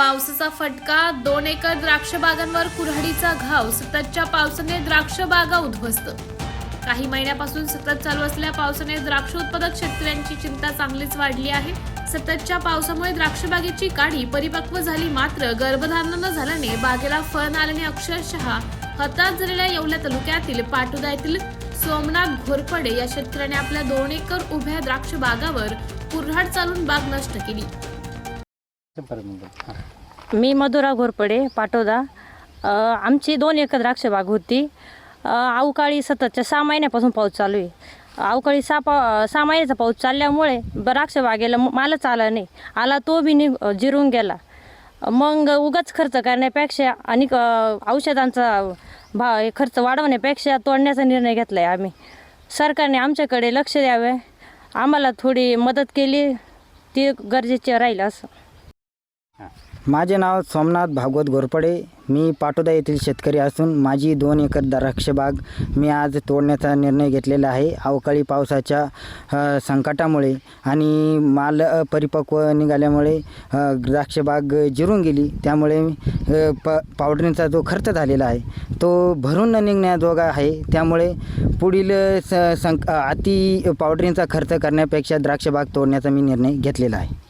पावसाचा फटका दोन एकर द्राक्ष बागांवर कुऱ्हाडीचा घाव सततच्या पावसाने द्राक्ष बागा उद्ध्वस्त काही महिन्यापासून सतत चालू असलेल्या पावसाने द्राक्ष उत्पादक शेतकऱ्यांची चिंता चांगलीच वाढली आहे. सततच्या पावसामुळे द्राक्ष बागेची काढी परिपक्व झाली मात्र गर्भधारण न झाल्याने बागेला फळ न आल्याने अक्षरशः हताश झालेल्या येवल्या तालुक्यातील पाटोदा येथील सोमनाथ घोरपडे या शेतकऱ्याने आपल्या दोन एकर उभ्या द्राक्ष बागावर कुऱ्हाड चालून बाग नष्ट केली. मी मधुरा घोरपडे पाटोदा. आमची दोन एकर द्राक्ष बाग होती. अवकाळी सततच्या सहा महिन्यापासून पाऊस चालू आहे. अवकाळी सहा पा सहा महिन्याचा पाऊस चालल्यामुळे द्राक्ष बागेला मालच आला नाही. आला तो बी नि जिरून गेला. मग उगाच खर्च करण्यापेक्षा आणि औषधांचा भा हे खर्च वाढवण्यापेक्षा तोडण्याचा निर्णय घेतला आहे आम्ही. सरकारने आमच्याकडे लक्ष द्यावे. आम्हाला थोडी मदत केली. ती गरजेची राहील असं. माझे नाव सोमनाथ भागवत घोरपडे. मी पाटोदा येथील शेतकरी असून माझी दोन एकर द्राक्षबाग मी आज तोडण्याचा निर्णय घेतलेला आहे. अवकाळी पावसाच्या संकटामुळे आणि माल परिपक्व निघाल्यामुळे द्राक्षबाग जिरून गेली. त्यामुळे प पावडरींचा जो खर्च झालेला आहे तो भरून न निघण्याजोगा आहे. त्यामुळे पुढील स संक अति पावडरींचा खर्च करण्यापेक्षा द्राक्षबाग तोडण्याचा मी निर्णय घेतलेला आहे.